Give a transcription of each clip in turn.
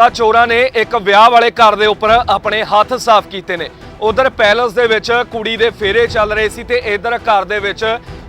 ਤਾਂ ਚੋਰਾਂ ਨੇ ਇੱਕ ਵਿਆਹ ਵਾਲੇ ਘਰ ਦੇ ਉੱਪਰ ਆਪਣੇ ਹੱਥ ਸਾਫ਼ ਕੀਤੇ ਨੇ। ਉਧਰ ਪੈਲਸ ਦੇ ਵਿੱਚ ਕੁੜੀ ਦੇ ਫੇਰੇ ਚੱਲ ਰਹੇ ਸੀ ਤੇ ਇਧਰ ਘਰ ਦੇ ਵਿੱਚ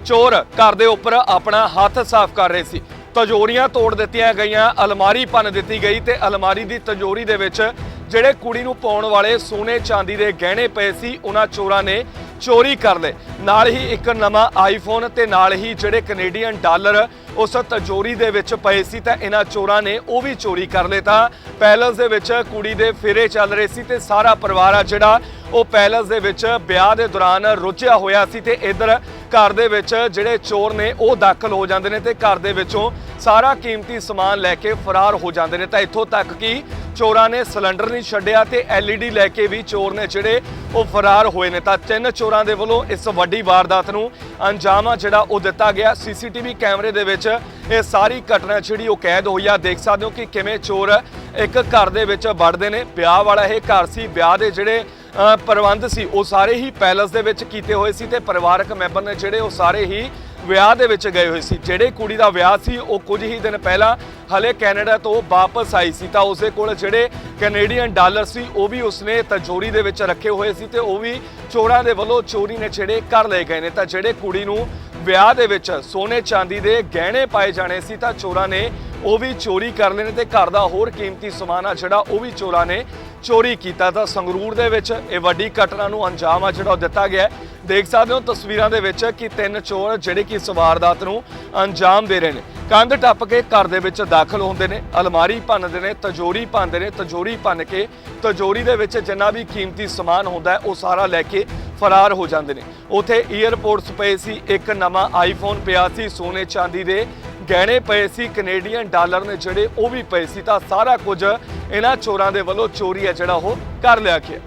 ਚੋਰ ਘਰ ਦੇ ਉੱਪਰ ਆਪਣਾ ਹੱਥ ਸਾਫ਼ ਕਰ ਰਹੇ ਸੀ। ਤਜੋਰੀਆਂ ਤੋੜ ਦਿੱਤੀਆਂ ਗਈਆਂ, ਅਲਮਾਰੀ ਭੰਨ ਦਿੱਤੀ ਗਈ ਤੇ ਅਲਮਾਰੀ ਦੀ ਤਜੋਰੀ ਦੇ ਵਿੱਚ ਜਿਹੜੇ ਕੁੜੀ ਨੂੰ ਪਾਉਣ ਵਾਲੇ ਸੋਨੇ ਚਾਂਦੀ ਦੇ ਗਹਿਣੇ ਪਏ ਸੀ, ਉਹਨਾਂ ਚੋਰਾਂ ਨੇ ਚੋਰੀ ਕਰ ਲਏ। ਨਾਲ ਹੀ ਇੱਕ ਨਵਾਂ ਆਈਫੋਨ ਤੇ ਨਾਲ ਹੀ ਜਿਹੜੇ ਕੈਨੇਡੀਅਨ ਡਾਲਰ ਉਸ ਤਜੋਰੀ ਦੇ ਵਿੱਚ ਪਏ ਸੀ ਤਾਂ ਇਹਨਾਂ ਚੋਰਾਂ ਨੇ ਉਹ ਵੀ ਚੋਰੀ ਕਰ ਲਏ ਤਾਂ ਪੈਲਸ ਦੇ ਵਿੱਚ ਕੁੜੀ ਦੇ ਫੇਰੇ ਚੱਲ ਰਹੇ ਸੀ ਤੇ ਸਾਰਾ ਪਰਿਵਾਰ ਆ ਜਿਹੜਾ ਉਹ ਪੈਲਸ ਦੇ ਵਿੱਚ ਵਿਆਹ ਦੇ ਦੌਰਾਨ ਰੁੱਝਿਆ ਹੋਇਆ ਸੀ ਤੇ ਇੱਧਰ ਘਰ ਦੇ ਵਿੱਚ ਜਿਹੜੇ ਚੋਰ ਨੇ, ਉਹ ਦਾਖਲ ਹੋ ਜਾਂਦੇ ਨੇ ਤੇ ਘਰ ਦੇ ਵਿੱਚੋਂ ਸਾਰਾ ਕੀਮਤੀ ਸਮਾਨ ਲੈ ਕੇ ਫਰਾਰ ਹੋ ਜਾਂਦੇ ਨੇ। ਤਾਂ ਇੱਥੋਂ ਤੱਕ ਕਿ ਚੋਰਾਂ ਨੇ ਸਿਲੰਡਰ ਨਹੀਂ ਛੱਡਿਆ ਤੇ ਐਲਈਡੀ ਲੈ ਕੇ ਵੀ ਚੋਰ ਨੇ ਜਿਹੜੇ ਉਹ ਫਰਾਰ ਹੋਏ ਨੇ। ਤਾਂ ਤਿੰਨ ਚੋਰਾਂ ਦੇ ਵੱਲੋਂ ਇਸ ਵੱਡੀ ਵਾਰਦਾਤ ਨੂੰ ਅੰਜਾਮ ਆ ਜਿਹੜਾ ਉਹ ਦਿੱਤਾ ਗਿਆ। ਸੀਸੀਟੀਵੀ ਕੈਮਰੇ ਦੇ ਵਿੱਚ ਇਹ ਸਾਰੀ ਘਟਨਾ ਜਿਹੜੀ ਉਹ ਕੈਦ ਹੋਈ ਆ। ਦੇਖ ਸਕਦੇ ਹੋ ਕਿ ਕਿਵੇਂ ਚੋਰ ਇੱਕ ਘਰ ਦੇ ਵਿੱਚ ਵੜਦੇ ਨੇ। ਵਿਆਹ ਵਾਲਾ ਇਹ ਘਰ ਸੀ। ਵਿਆਹ ਦੇ ਜਿਹੜੇ ਪ੍ਰਬੰਧ ਸੀ। ਉਹ ਸਾਰੇ ਹੀ ਪੈਲਸ ਦੇ ਵਿੱਚ ਕੀਤੇ ਹੋਏ ਸੀ ਤੇ ਪਰਿਵਾਰਕ ਮੈਂਬਰ ਨੇ ਜਿਹੜੇ ਉਹ ਸਾਰੇ ਹੀ ਵਿਆਹ ਦੇ ਵਿੱਚ ਗਏ ਹੋਏ ਸੀ। ਜਿਹੜੇ ਕੁੜੀ ਦਾ ਵਿਆਹ ਸੀ, ਉਹ ਕੁਝ ਹੀ ਦਿਨ ਪਹਿਲਾਂ ਹਲੇ ਕੈਨੇਡਾ ਤੋਂ ਵਾਪਸ ਆਈ ਸੀ। ਤਾਂ ਉਸਦੇ ਕੋਲ ਜਿਹੜੇ ਕੈਨੇਡੀਅਨ ਡਾਲਰ ਸੀ, ਉਹ ਵੀ ਉਸਨੇ ਤਜੋਰੀ ਦੇ ਵਿੱਚ ਰੱਖੇ ਹੋਏ ਸੀ ਤੇ ਉਹ ਵੀ ਚੋਰਾਂ ਦੇ ਵੱਲੋਂ ਚੋਰੀ ਨੇ ਛੇੜੇ ਕਰ ਲਏ ਗਏ ਨੇ। ਤਾਂ ਜਿਹੜੇ ਕੁੜੀ ਨੂੰ ਵਿਆਹ ਦੇ ਵਿੱਚ ਸੋਨੇ ਚਾਂਦੀ ਦੇ ਗਹਿਣੇ ਪਾਏ ਜਾਣੇ ਸੀ, ਤਾਂ ਚੋਰਾਂ ਨੇ ਉਹ ਵੀ ਚੋਰੀ ਕਰ ਲਏ ਨੇ ਤੇ ਘਰ ਦਾ ਹੋਰ ਕੀਮਤੀ ਸਮਾਨ ਆ ਜਿਹੜਾ ਉਹ ਵੀ ਚੋਰਾਂ ਨੇ ਚੋਰੀ ਕੀਤਾ ਤਾਂ ਸੰਗਰੂਰ ਦੇ ਵਿੱਚ ਇਹ ਵੱਡੀ ਘਟਨਾ ਨੂੰ ਅੰਜਾਮ ਆ ਜਿਹੜਾ ਉਹ ਦਿੱਤਾ ਗਿਆ ਦੇਖ ਸਕਦੇ ਹੋ ਤਸਵੀਰਾਂ ਦੇ ਵਿੱਚ ਕਿ ਤਿੰਨ ਚੋਰ ਜਿਹੜੇ ਕਿ ਇਸ ਵਾਰਦਾਤ ਨੂੰ ਅੰਜਾਮ ਦੇ ਰਹੇ ਨੇ। ਕੰਧ ਟੱਪ ਕੇ ਘਰ ਦੇ ਵਿੱਚ ਦਾਖਲ ਹੁੰਦੇ ਨੇ, ਅਲਮਾਰੀ ਭੰਨਦੇ ਨੇ, ਤਜੋਰੀ ਭੰਨਦੇ ਨੇ, ਤਜੋਰੀ ਭੰਨ ਕੇ ਤਜੋਰੀ ਦੇ ਵਿੱਚ ਜਿੰਨਾ ਵੀ ਕੀਮਤੀ ਸਮਾਨ ਹੁੰਦਾ ਉਹ ਸਾਰਾ ਲੈ ਕੇ ਫਰਾਰ ਹੋ ਜਾਂਦੇ ਨੇ। ਉਥੇ ਏਅਰਪੋਰਟਸ ਪਏ ਸੀ, ਇੱਕ ਨਵਾਂ ਆਈਫੋਨ ਪਿਆ ਸੀ, ਸੋਨੇ ਚਾਂਦੀ ਦੇ। ਗਹਿਣੇ ਪਏ ਸੀ, ਕੈਨੇਡੀਅਨ ਡਾਲਰ ਨੇ ਜਿਹੜੇ ਉਹ ਵੀ ਪਏ ਸੀ, ਤਾਂ ਸਾਰਾ ਕੁਝ ਇਹਨਾਂ ਚੋਰਾਂ ਦੇ ਵੱਲੋਂ ਚੋਰੀ ਹੈ ਜਿਹੜਾ ਉਹ ਕਰ ਲਿਆ ਗਿਆ।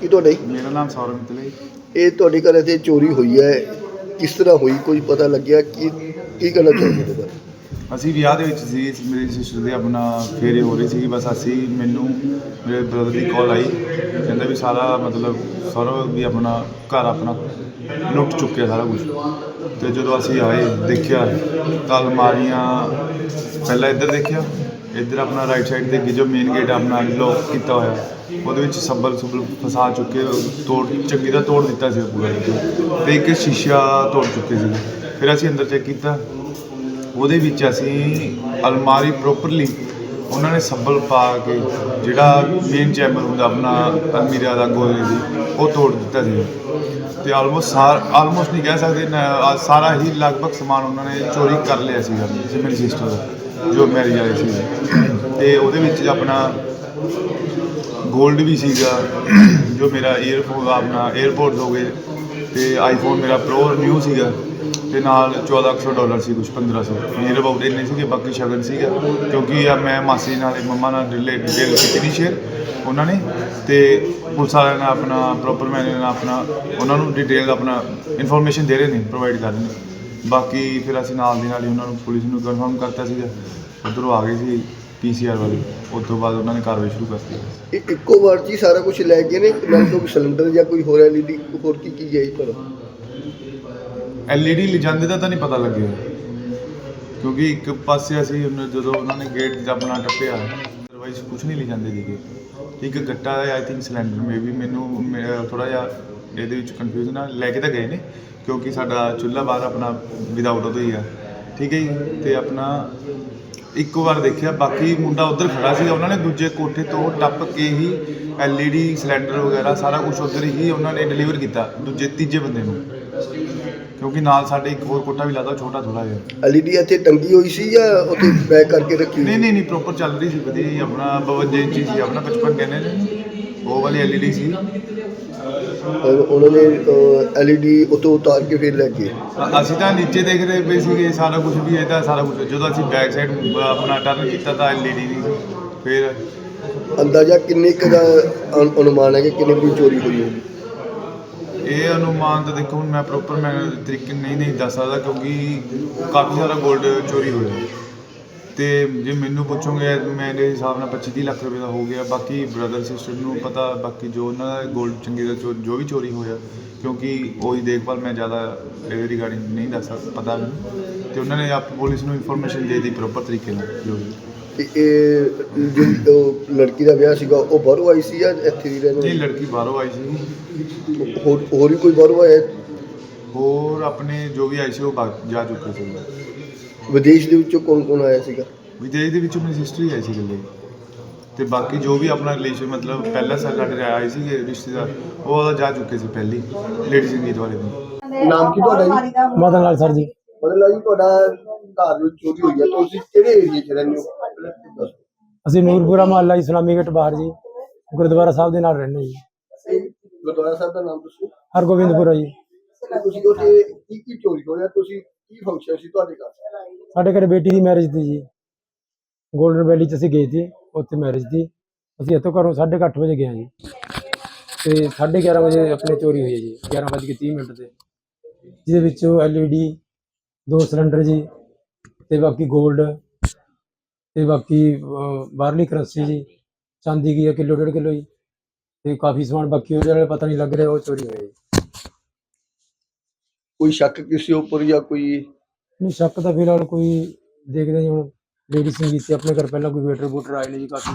ਕੀ ਤੁਹਾਡੇ? ਮੇਰਾ ਨਾਮ ਸੌਰਵ ਮਿੱਤਲ ਹੈ ਜੀ। ਇਹ ਤੁਹਾਡੇ ਘਰ ਇੱਥੇ ਚੋਰੀ ਹੋਈ ਹੈ। ਕਿਸ ਤਰ੍ਹਾਂ ਹੋਈ? ਕੋਈ ਪਤਾ ਲੱਗਿਆ? ਕੀ ਕੀ ਚਾਹੁੰਦੇ ਹੋ ਬਾਰੇ ਅਸੀਂ ਵਿਆਹ ਦੇ ਵਿੱਚ ਸੀ ਮੇਰੀ ਸਿਸਟਰ ਦੇ ਆਪਣਾ ਫੇਰੇ ਹੋ ਰਹੇ ਸੀ ਬਸ ਅਸੀਂ ਮੈਨੂੰ ਮੇਰੇ ਬ੍ਰਦਰ ਦੀ ਕਾਲ ਆਈ। ਕਹਿੰਦਾ ਵੀ ਸਾਰਾ ਮਤਲਬ ਸੌਰਵ ਵੀ ਆਪਣਾ ਘਰ ਆਪਣਾ ਲੁੱਟ ਚੁੱਕਿਆ ਸਾਰਾ ਕੁਝ ਤੇ ਜਦੋਂ ਅਸੀਂ ਆਏ ਦੇਖਿਆ ਤਾਂ ਅਲਮਾਰੀਆਂ ਪਹਿਲਾਂ ਇੱਧਰ ਦੇਖਿਆ ਇੱਧਰ ਆਪਣਾ ਰਾਈਟ ਸਾਈਡ ਤੇ ਜੋ ਮੇਨ ਗੇਟ ਆਪਣਾ ਲੋਕ ਕੀਤਾ ਹੋਇਆ। ਉਹਦੇ ਵਿੱਚ ਸੱਬਲ ਸੁਬਲ ਫਸਾ ਚੁੱਕੇ, ਤੋੜ, ਚੰਗੀ ਦਾ ਤੋੜ ਦਿੱਤਾ ਸੀ ਪੂਰਾ। ਤੇ ਇੱਕ ਸ਼ੀਸ਼ਾ ਤੋੜ ਚੁੱਕੇ ਸੀ। ਫਿਰ ਅਸੀਂ ਅੰਦਰ ਚੈੱਕ ਕੀਤਾ। ਉਹਦੇ ਵਿੱਚ ਅਸੀਂ ਅਲਮਾਰੀ ਪ੍ਰੋਪਰਲੀ ਉਹਨਾਂ ਨੇ ਸੱਬਲ ਪਾ ਕੇ ਜਿਹੜਾ ਮੇਨ ਚੈਂਬਰ ਹੁੰਦਾ ਆਪਣਾ ਅਲਮੀਰਾ ਦਾ ਗੋਲੇ ਦੀ ਉਹ ਤੋੜ ਦਿੱਤਾ ਸੀ। ਤੇ ਆਲਮੋਸਟ ਆਲਮੋਸਟ ਨਹੀਂ ਕਹਿ ਸਕਦੇ ਸਾਰਾ ਹੀ ਲਗਭਗ ਸਮਾਨ ਉਹਨਾਂ ਨੇ ਚੋਰੀ ਕਰ ਲਿਆ ਸੀਗਾ ਜੀ ਮੇਰੀ ਸਿਸਟਰ ਦਾ। ਜੋ ਮੈਰਿਜ ਵਾਲੇ ਸੀ। ਤੇ ਉਹਦੇ ਵਿੱਚ ਆਪਣਾ ਗੋਲਡ ਵੀ ਸੀਗਾ, ਜੋ ਮੇਰਾ 에어ਫੋਨ ਆਪਣਾ 에어ਪੋਰਟ ਹੋ ਗਏ ਤੇ ਆਈਫੋਨ ਮੇਰਾ ਪ੍ਰੋ ਨਿਊ ਸੀਗਾ ਤੇ ਨਾਲ 1400 ਡਾਲਰ ਸੀ ਕੁਝ 1500 ਨੀਅਰ ਅਬਾਊਟ ਇੰਨੇ ਸੀਗੇ, ਬਾਕੀ ਸ਼ਗਨ ਸੀਗਾ। ਕਿਉਂਕਿ ਆ ਮੈਂ ਮਾਸੀ ਨਾਲ ਮੰਮਾ ਨਾਲ ਡਿਲੇ ਡਿਟੇਲ ਕੀਤੀ ਨਹੀਂ ਸ਼ੇਅਰ ਉਹਨਾਂ ਨੇ। ਤੇ ਪੁਲਿਸ ਵਾਲਿਆਂ ਨੇ ਆਪਣਾ ਪ੍ਰੋਪਰ ਮੈਨਰ ਨਾਲ ਆਪਣਾ, ਉਹਨਾਂ ਨੂੰ ਡਿਟੇਲ ਆਪਣਾ ਇਨਫੋਰਮੇਸ਼ਨ ਦੇ ਰਹੇ ਨੇ ਪ੍ਰੋਵਾਈਡ ਕਰ ਰਹੇ ਨੇ। ਬਾਕੀ ਫਿਰ ਅਸੀਂ ਨਾਲ ਦੀ ਨਾਲ ਹੀ ਉਹਨਾਂ ਨੂੰ ਪੁਲਿਸ ਨੂੰ ਕਨਫਰਮ ਕਰਤਾ ਸੀਗਾ। ਉੱਧਰੋਂ ਆ ਗਏ ਸੀ ਪੀਸੀਆਰ ਵਾਲੇ। ਉਸ ਤੋਂ ਬਾਅਦ ਉਹਨਾਂ ਨੇ ਕਾਰਵਾਈ ਸ਼ੁਰੂ ਕਰਤੀ। ਇਹ ਇੱਕੋ ਵਾਰ 'ਚ ਹੀ ਸਾਰਾ ਕੁਝ ਲੈ ਗਏ ਨੇ ਨਾਲ ਕੋਈ ਸਿਲੰਡਰ ਜਾਂ ਕੋਈ ਹੋਰ ਐਲਈਡੀ ਹੋਰ ਕੀ ਕੀ ਗਈ ਪਰ ਐਲਈਡੀ ਲਿਜਾਂਦੇ ਦਾ ਤਾਂ ਨਹੀਂ ਪਤਾ ਲੱਗਿਆ। ਕਿਉਂਕਿ ਇੱਕ ਪਾਸੇ ਅਸੀਂ ਉਹਨੇ- ਜਦੋਂ ਉਹਨਾਂ ਨੇ ਗੇਟ ਆਪਣਾ ਟੱਪਿਆ ਅਦਰਵਾਈਜ਼ ਕੁਝ ਨਹੀਂ ਲਿਜਾਂਦੇ ਸੀਗੇ। ਇੱਕ ਗੱਟਾ ਹੈ ਆਈ ਥਿੰਕ ਸਿਲੰਡਰ ਮੇ ਵੀ ਮੈਨੂੰ ਥੋੜਾ ਜਿਹਾ ਇਹਦੇ ਵਿੱਚ ਕਨਫਿਊਜ਼ਨ ਆ। ਲੈ ਕੇ ਤਾਂ ਗਏ ਨੇ ਕਿਉਂਕਿ ਸਾਡਾ ਚੁੱਲ੍ਹਾ ਬਾਹਰ ਆਪਣਾ ਵਿਦਆਊਟ ਉਹਦਾ ਹੀ ਆ। ਠੀਕ ਹੈ ਜੀ? ਤੇ ਆਪਣਾ ਇੱਕ ਵਾਰ ਦੇਖਿਆ ਬਾਕੀ ਮੁੰਡਾ ਉਧਰ ਖੜਾ ਸੀ ਉਹਨਾਂ ਨੇ ਦੂਜੇ ਕੋਠੇ ਤੋਂ ਟੱਪ ਕੇ ਹੀ ਐਲਈਡੀ ਸਿਲੰਡਰ ਵਗੈਰਾ ਸਾਰਾ ਕੁਝ ਉਧਰ ਹੀ ਉਹਨਾਂ ਨੇ ਡਿਲੀਵਰ ਕੀਤਾ ਦੂਜੇ ਤੀਜੇ ਬੰਦੇ ਨੂੰ। ਕਿਉਂਕਿ ਨਾਲ ਸਾਡੇ ਇੱਕ ਹੋਰ ਕੋਠਾ ਵੀ ਲੱਗਦਾ ਛੋਟਾ ਥੋੜਾ ਜਿਹਾ। ਐਲਈਡੀ ਇੱਥੇ ਟੰਗੀ ਹੋਈ ਸੀ ਜਾਂ ਉੱਥੇ ਪੈਕ ਕਰਕੇ ਰੱਖੀ ਨਹੀਂ ਨਹੀਂ ਨਹੀਂ ਪ੍ਰੋਪਰ ਚੱਲ ਰਹੀ ਸੀ ਵਧੀਆ ਜੀ, ਆਪਣਾ 52 ਇੰਚੀ ਸੀ ਆਪਣਾ 55 ਕਹਿੰਦੇ ਨੇ ਉਹ ਵਾਲੀ ਐਲਈਡੀ ਸੀ। ਔਰ ਉਹਨਾਂ ਨੇ ਐਲਈਡੀ ਉਤੋਂ ਉਤਾਰ ਕੇ ਫਿਰ ਲੈ ਗਏ ਅ- ਅਸੀਂ ਤਾਂ ਨੀਚੇ ਦੇਖਦੇ ਪਏ ਸੀਗੇ ਸਾਰਾ ਕੁਝ ਵੀ ਇਹਦਾ ਸਾਰਾ ਕੁਝ ਜਦੋਂ ਅਸੀਂ ਬੈਕ ਸਾਈਡ ਆਪਣਾ ਟਰਨ ਕੀਤਾ ਤਾਂ ਐਲਈਡੀ ਨਹੀਂ ਸੀ। ਫਿਰ ਅੰਦਾਜ਼ਾ ਕਿੰਨੇ ਕੁ ਦਾ ਅਨੁ- ਅਨੁਮਾਨ ਹੈ ਕਿ ਕਿੰਨੇ ਕੁ ਦੀ ਚੋਰੀ ਹੋਈ ਹੋਊਗੀ ਇਹ ਅਨੁਮਾਨ ਤਾਂ ਦੇਖੋ ਹੁਣ ਮੈਂ ਪ੍ਰੋਪਰ ਮੈਂ ਤਰੀਕੇ ਨਹੀਂ ਨਹੀਂ ਦੱਸ ਸਕਦਾ ਕਿਉਂਕਿ ਕਾਫੀ ਸਾਰਾ 골ਡ ਚੋਰੀ ਹੋਇਆ। ਤੇ ਜੇ ਮੈਨੂੰ ਪੁੱਛੋਗੇ ਮੇਰੇ ਹਿਸਾਬ ਨਾਲ 25 30 ਲੱਖ ਰੁਪਏ ਦਾ ਹੋ ਗਿਆ। ਬਾਕੀ ਬ੍ਰਦਰ ਸਿਸਟਰ ਨੂੰ ਪਤਾ ਬਾਕੀ ਜੋ ਉਹਨਾਂ ਦਾ 골ਡ ਚੰਗੀ ਦਾ ਚੋ- ਜੋ ਵੀ ਚੋਰੀ ਹੋਇਆ ਕਿਉਂਕਿ ਉਹੀ ਦੇਖਭਾਲ ਮੈਂ ਜ਼ਿਆਦਾ ਇਹਦੇ ਰਿਗਾਰਡਿੰਗ ਨਹੀਂ ਦੱਸ ਸਕਦਾ ਪਤਾ ਮੈਨੂੰ ਤੇ ਉਹਨਾਂ ਨੇ ਆਪ ਪੁਲਿਸ ਨੂੰ ਇਨਫੋਰਮੇਸ਼ਨ ਦੇ ਦਿੱਤੀ ਪ੍ਰੋਪਰ ਤਰੀਕੇ ਨਾਲ ਜੋ ਵੀ। ਤੇ ਇਹ ਜਿਹੜੀ ਉਹ ਲੜਕੀ ਦਾ ਵਿਆਹ ਸੀਗਾ ਉਹ ਬਾਹਰੋਂ ਆਈ ਸੀ ਜਾਂ ਇੱਥੇ ਦੀ ਰਹਿਣ ਇਹ ਵਾਲੀ ਲੜਕੀ ਬਾਹਰੋਂ ਆਈ ਸੀ। ਹੋਰ ਹੋਰ ਵੀ ਕੋਈ ਬਾਹਰੋਂ ਆਇਆ? ਹੋਰ ਆਪਣੇ ਜੋ ਵੀ ਆਈ ਸੀ ਉਹ ਭੱਜ- ਜਾ ਚੁੱਕੇ ਸੀ। ਵਿਦੇਸ਼ ਦੇ ਵਿੱਚੋਂ ਕੌਣ ਕੌਣ ਆਇਆ ਸੀਗਾ? ਵਿਦੇਸ਼ ਦੇ ਵਿੱਚੋਂ ਮੇਰੀ ਸਿਸਟਰ ਹੀ ਆਈ ਸੀ ਇਕੱਲੇ ਤੇ ਬਾਕੀ ਜੋ ਵੀ ਆਪਣਾ ਰਿਲੇਸ਼ਨ ਮਤਲਬ ਪਹਿਲਾਂ ਸਾਡੇ ਆਏ ਸੀ ਰਿਸ਼ਤੇਦਾਰ ਉਹ ਉਹਦਾ ਜਾ ਚੁੱਕੇ ਸੀ ਪਹਿਲੀ ਲੇਡੀ ਸੰਗੀਤ ਵਾਲੇ ਦਿਨ ਨਾਮ ਕੀ ਤੁਹਾਡਾ ਜੀ? ਮਦਨ ਲਾਲ ਸਰ ਜੀ। ਮਤਲਬ ਜੀ ਤੁਹਾਡਾ ਘਰ ਵਿੱਚ ਚੋਰੀ ਹੋਈ ਹੈ ਤੁਸੀਂ ਕਿਹੜੇ ਏਰੀਏ 'ਚ ਰਹਿੰਦੇ ਹੋ? ਅਸੀਂ ਨੂਰਪੁਰਾ ਮਹੱਲਾ ਇਸਲਾਮੀ ਗੇਟ ਬਾਹਰ ਜੀ ਗੁਰਦੁਆਰਾ ਸਾਹਿਬ ਦੇ ਨਾਲ ਰਹਿੰਦੇ ਜੀ। ਗੁਰਦੁਆਰਾ ਸਾਹਿਬ ਦਾ ਨਾਮ ਦੱਸੋ। ਹਰਗੋਬਿੰਦਪੁਰਾ ਜੀ। ਤੁਸੀਂ ਉੱਥੇ ਕੀ ਕੀ ਚੋਰੀ ਹੋਇਆ? ਤੁਸੀਂ ਕੀ ਫੰਕਸ਼ਨ ਸੀ ਤੁਹਾਡੇ ਘਰ ਸਾਡੇ ਘਰੇ ਬੇਟੀ ਦੀ ਮੈਰਿਜ ਸੀ ਜੀ। ਗੋਲਡਨ ਵੈਲੀ ਚ ਅਸੀਂ ਗਏ ਸੀ, ਉੱਥੇ ਮੈਰਿਜ ਸੀ ਅਸੀਂ ਇੱਥੋਂ ਘਰੋਂ 8:30 ਵਜੇ ਗਏ ਜੀ। ਤੇ 11:30 ਵਜੇ ਆਪਣੇ ਚੋਰੀ ਹੋਈ ਹੈ ਜੀ 11:30 ਮਿੰਟ ਤੇ। ਜਿਹਦੇ ਵਿੱਚੋਂ ਐਲਈਡੀ ਦੋ ਸਿਲੰਡਰ ਜੀ, ਤੇ ਬਾਕੀ 골ਡ ਤੇ ਬਾਕੀ ਬਾਹਰਲੀ ਕਰੰਸੀ ਜੀ। ਚਾਂਦੀ ਕੀ ਕਿਲੋ, ਡੇਢ ਕਿਲੋ ਜੀ। ਤੇ ਕਾਫੀ ਸਮਾਨ ਬਾਕੀ ਉਹਦੇ ਨਾਲ ਪਤਾ ਨਹੀਂ ਲੱਗ ਰਿਹਾ ਉਹ ਚੋਰੀ ਹੋਇਆ ਜੀ। ਕੋਈ ਸ਼ੱਕ ਕਿਸੇ ਉੱਪਰ ਜਾਂ ਕੋਈ? ਨਹੀਂ ਸ਼ੱਕ ਤਾਂ ਫਿਲਹਾਲ ਕੋਈ ਦੇਖਦੇ ਹਾਂ ਹੁਣ। ਲੇਡੀ ਸੰਗੀਤ ਤੇ ਆਪਣੇ ਘਰ ਪਹਿਲਾਂ ਕੋਈ ਵੇਟਰ ਬੂਟਰ ਆਏ ਨੇ ਜੀ ਕਾਫੀ।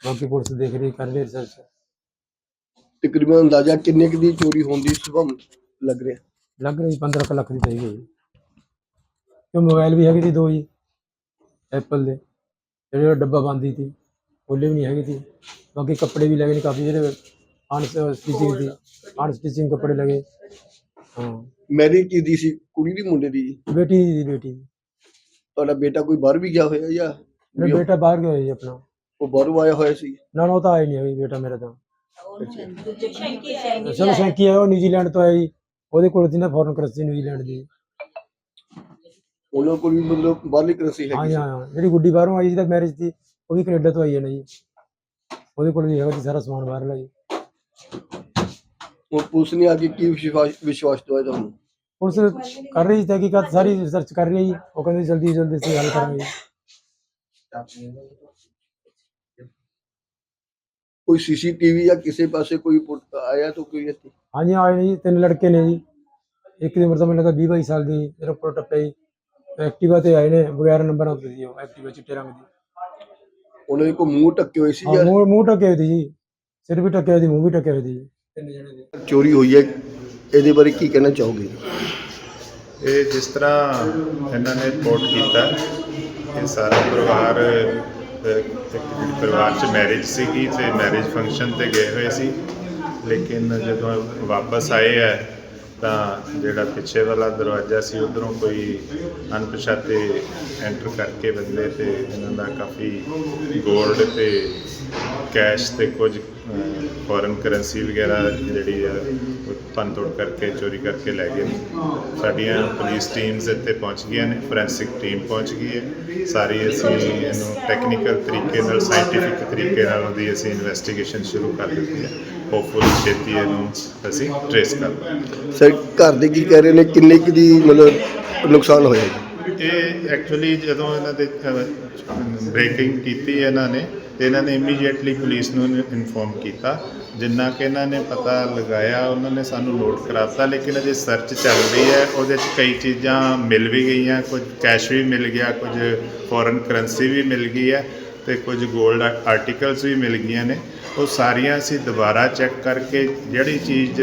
ਬਾਕੀ ਪੁਲਿਸ ਦੇਖ ਰਹੀ ਕਰ ਰਹੀ ਰਿਸਰਚ ਤਕਰੀਬਨ ਅੰਦਾਜ਼ਾ ਕਿੰਨੇ ਕੁ ਦੀ ਚੋਰੀ ਹੋਣ ਦੀ ਸੰਭਵ ਲੱਗ ਰਿਹਾ? ਲੱਗ ਰਹੀ 15 ਕੁ ਲੱਖ ਦੀ ਚਾਹੀਦੀ ਹੈ ਜੀ। ਤੇ ਮੋਬਾਈਲ ਵੀ ਹੈਗੇ ਸੀ ਦੋ ਜੀ ਐਪਲ ਦੇ। ਜਿਹੜੇ ਉਹ ਡੱਬਾ ਬੰਦੀ ਸੀ ਉਹਲੇ ਵੀ ਨਹੀਂ ਹੈਗੇ ਸੀ। ਬਾਕੀ ਕੱਪੜੇ ਵੀ ਲੱਗੇ ਨੇ ਕਾਫੀ ਜਿਹੜੇ ਅਨ ਸਟਿਚਿੰਗ ਦੀ ਅਨ ਸਟਿਚਿੰਗ ਕੱਪੜੇ ਲਗੇ ਹਾਂ। ਮੈਰਿਜ ਕੀ ਦੀ ਸੀ? ਕੁੜੀ ਦੀ ਮੁੰਡੇ ਦੀ ਜੀ? ਬੇਟੀ ਦੀ ਬੇਟੀ ਦੀ। ਤੁਹਾਡਾ ਬੇਟਾ ਕੋਈ ਬਾਹਰ ਵੀ ਗਿਆ ਹੋਇਆ ਜਾਂ ਮੇਰਾ ਬੇਟਾ ਬਾਹਰ ਗਿਆ ਹੋਇਆ ਜੀ ਆਪਣਾ। ਉਹ ਬਾਹਰੋਂ ਆਇਆ ਹੋਇਆ ਸੀ? ਨਾ ਨਾ ਉਹ ਤਾਂ ਆਇਆ ਨਹੀਂ ਹੈ ਬੇਟਾ ਮੇਰਾ ਤਾਂ। ਚਲੋ ਸ਼ੈਂਕੀ ਹੈ ਉਹ ਨਿਊਜ਼ੀਲੈਂਡ ਤੋਂ ਆਇਆ ਜੀ। ਉਹਦੇ ਕੋਲ ਸੀ ਨਾ ਫੋਰਨ ਕਰੰਸੀ ਨਿਊਜ਼ੀਲੈਂਡ ਦੀ। ਉਹਨਾਂ ਕੋਲ ਵੀ ਮਤਲਬ ਬਾਹਰਲੀ ਕਰੰਸੀ ਹਾਂ ਹੈਗੀ ਜੀ ਸੀ। ਹਾਂ ਜਿਹੜੀ ਗੁੱਡੀ ਬਾਹਰੋਂ ਆਈ ਜਿਹਦਾ ਮੈਰਿਜ ਸੀ ਉਹ ਵੀ ਕੈਨੇਡਾ ਤੋਂ ਆਈ ਹੈ ਨਾ ਜੀ। ਉਹਦੇ ਕੋਲ ਵੀ ਹੈਗਾ ਜੀ ਸਾਰਾ ਸਮਾਨ ਬਾਹਰਲਾ ਜੀ। ਹੁਣ ਪੁਲਿਸ ਨੇ ਆ ਕੇ ਕੀ ਵਿਸ਼ਵਾਸ ਵਿਸ਼ਵਾਸ ਦਵਾਇਆ ਤੁਹਾਨੂੰ? ਪੁਲਿਸ ਕਰ ਰਹੀ ਤਹਿਕੀਕਾਤ ਸਾਰੀ ਰਿਸਰਚ ਕਰ ਰਹੀ ਹੈ ਜੀ। ਉਹ ਕਹਿੰਦੇ ਜਲਦੀ ਜਲਦੀ ਅਸੀਂ ਹੱਲ ਕਰਾਂਗੇ ਜੀ। ਕੋਈ ਸੀਸੀਟੀਵੀ ਜਾਂ ਕਿਸੇ ਪਾਸੇ ਕੋਈ ਪੁੱਟ- ਆਇਆ ਤਾਂ ਕੋਈ ਇੱਥੇ? ਹਾਂ ਜੀ ਆਏ ਨੇ ਜੀ ਤਿੰਨ ਲੜਕੇ ਨੇ ਜੀ। ਇੱਕ ਦੀ ਉਮਰ ਤਾਂ ਮੈਨੂੰ ਲੱਗਾ 20 22 ਸਾਲ ਦੀ ਇਹਦੇ ਉੱਪਰ ਟੱਪੇ ਜੀ। ਐਕਟਿਵਾ ਤੇ ਆਏ ਨੇ ਬਗੈਰ ਨੰਬਰਾਂ ਤੋਂ ਉਹ ਐਕਟਿਵਾ ਚਿੱਟੇ ਰੰਗ ਦੀ। ਉਹਨਾਂ ਦੇ ਕੋਈ ਮੂੰਹ ਟੱਕੇ ਹੋਏ ਸੀ ਹਾਂ ਜਾਂ ਮੂੰਹ ਮੂੰਹ ਟੱਕੇ ਹੋਏ ਸੀ ਜੀ। ਸਿਰ ਵੀ ਟੱਕੇ ਹੋਏ ਸੀ ਮੂੰਹ ਵੀ ਟੱਕੇ ਹੋਏ ਸੀ ਜੀ। ਤਿੰਨ ਜਣੇ ਦੇ ਚੋਰੀ ਹੋਈ ਹੈ ਇਹਦੇ ਬਾਰੇ ਕੀ ਕਹਿਣਾ ਚਾਹੋਗੇ? ਇਹ ਜਿਸ ਤਰ੍ਹਾਂ ਇਹਨਾਂ ਨੇ ਰਿਪੋਰਟ ਕੀਤਾ ਇਹ ਸਾਰਾ ਪਰਿਵਾਰ ਅਹ, ਇੱਕ ਪਰਿਵਾਰ 'ਚ ਮੈਰਿਜ ਸੀਗੀ ਤੇ ਮੈਰਿਜ ਫੰਕਸ਼ਨ ਤੇ ਗਏ ਹੋਏ ਸੀ। ਲੇਕਿਨ ਜਦੋਂ ਵਾਪਸ ਆਏ ਹੈ ਤਾਂ ਜਿਹੜਾ ਪਿੱਛੇ ਵਾਲਾ ਦਰਵਾਜ਼ਾ ਸੀ ਉਧਰੋਂ ਕੋਈ ਅਣਪਛਾਤੇ ਐਂਟਰ ਕਰਕੇ ਬੰਦੇ ਤੇ ਇਹਨਾਂ ਦਾ ਕਾਫੀ 골ਡ ਤੇ ਕੈਸ਼ ਤੇ ਕੁਝ ਫੋਰਨ ਕਰੰਸੀ ਵਗੈਰਾ ਜਿਹੜੀ ਆ ਉਹ ਭੰਨਤੋੜ ਕਰਕੇ ਚੋਰੀ ਕਰਕੇ ਲੈ ਗਏ ਨੇ। ਸਾਡੀਆਂ ਪੁਲਿਸ ਟੀਮਸ ਇੱਥੇ ਪਹੁੰਚ ਗਈਆਂ ਨੇ ਫੋਰੈਂਸਿਕ ਟੀਮ ਪਹੁੰਚ ਗਈ ਹੈ। ਸਾਰੀ ਅਸੀਂ ਇਹਨੂੰ ਟੈਕਨੀਕਲ ਤਰੀਕੇ ਨਾਲ ਸਾਇੰਟੀਫਿਕ ਤਰੀਕੇ ਨਾਲ ਉਹਦੀ ਅਸੀਂ ਇਨਵੈਸਟੀਗੇਸ਼ਨ ਸ਼ੁਰੂ ਕਰ ਦਿੱਤੀ ਹੈ। ਹੋਪਫੁਲੀ ਛੇਤੀ ਇਹਨੂੰ ਅਸੀਂ ਟ੍ਰੇਸ ਕਰ ਲਵਾਂਗੇ ਸਰ ਘਰ ਦੇ ਕੀ ਕਹਿ ਰਹੇ ਨੇ? ਕਿੰਨੇ ਕੁ ਦੀ ਮਤਲਬ ਨੁਕਸਾਨ ਹੋਇਆ ਇਹ ਐਕਚੁਅਲੀ ਜਦੋਂ ਇਹਨਾਂ ਦੇ ਬ੍ਰੇਕਿੰਗ ਕੀਤੀ ਇਹਨਾਂ ਨੇ ਤੇ ਇਹਨਾਂ ਨੇ ਇਮੀਡੀਏਟਲੀ ਪੁਲਿਸ ਨੂੰ ਇਨਫੋਰਮ ਕੀਤਾ। ਜਿੰਨਾ ਕਿ ਇਹਨਾਂ ਨੇ ਪਤਾ ਲਗਾਇਆ, ਉਹਨਾਂ ਨੇ ਸਾਨੂੰ ਨੋਟ ਕਰਾਤਾ, ਲੇਕਿਨ ਅਜੇ ਸਰਚ ਚੱਲ ਰਹੀ ਹੈ। ਉਹਦੇ 'ਚ ਕਈ ਚੀਜ਼ਾਂ ਮਿਲ ਵੀ ਗਈਆਂ, ਕੁਝ ਕੈਸ਼ ਵੀ ਮਿਲ ਗਿਆ, ਕੁਝ ਫੋਰਨ ਕਰੰਸੀ ਵੀ ਮਿਲ ਗਈ ਹੈ ਤੇ ਕੁਝ 골ਡ ਆਰਟੀਕਲਸ ਵੀ ਮਿਲ ਗਈਆਂ ਨੇ। ਉਹ ਸਾਰੀਆਂ ਅਸੀਂ ਦੁਬਾਰਾ ਚੈੱਕ ਕਰਕੇ ਜਿਹੜੀ ਚੀਜ਼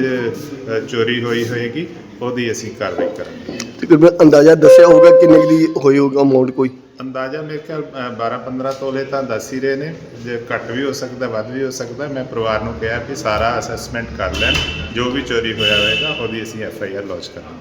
ਚੋਰੀ ਹੋਈ ਹੋਏਗੀ, ਉਹਦੀ ਅਸੀਂ ਕਾਰਵਾਈ ਕਰਾਂਗੇ। ਅੰਦਾਜ਼ਾ ਦੱਸਿਆ ਹੋਊਗਾ ਕਿੰਨੇ ਦੀ ਹੋਈ ਹੋਊਗਾ ਅਮਾਉਂਟ ਕੋਈ? ਅੰਦਾਜ਼ਾ ਮੇਰੇ ਖਿਆਲ 12-15 ਤੋਲੇ ਤਾਂ ਦੱਸ ਹੀ ਰਹੇ ਨੇ। ਜੇ ਘੱਟ ਵੀ ਹੋ ਸਕਦਾ, ਵੱਧ ਵੀ ਹੋ ਸਕਦਾ, ਮੈਂ ਪਰਿਵਾਰ ਨੂੰ ਕਿਹਾ ਕਿ ਸਾਰਾ ਅਸੈਸਮੈਂਟ ਕਰ ਲੈਣ, ਜੋ ਵੀ ਚੋਰੀ ਹੋਇਆ ਹੋਏਗਾ, ਉਹਦੀ ਅਸੀਂ ਐਫ ਆਈ ਆਰ ਲੌਂਚ ਕਰਾਂਗੇ।